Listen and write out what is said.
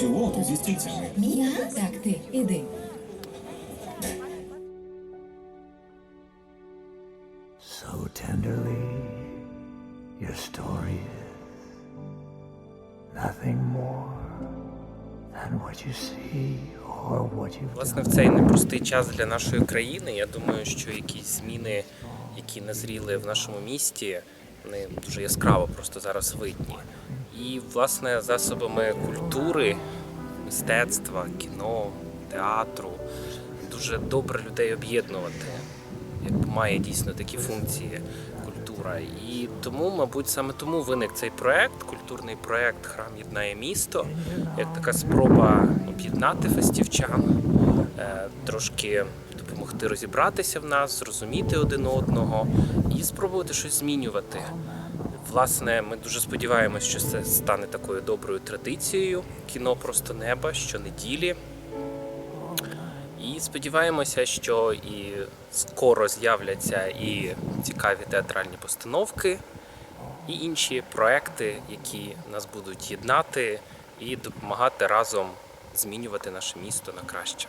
цю лоту зі стільцями. Я? Так, ти, іди. So tenderly, your story is nothing more than what you see or what you've Власне, в цей непростий час для нашої країни. Я думаю, що якісь зміни, які назріли в нашому місті, вони дуже яскраво просто зараз видні. І, власне, засобами культури, мистецтва, кіно, театру дуже добре людей об'єднувати. Якби має дійсно такі функції культура. І тому, мабуть, саме тому виник цей проект, культурний проект Храм єднає місто, як така спроба об'єднати фестівчан, е, трошки допомогти розібратися в нас, зрозуміти один одного і спробувати щось змінювати. Власне, ми дуже сподіваємось, що це стане такою доброю традицією. Кіно просто неба щонеділі. І сподіваємося, що і скоро з'являться і цікаві театральні постановки, і інші проекти, які нас будуть єднати і допомагати разом змінювати наше місто на краще.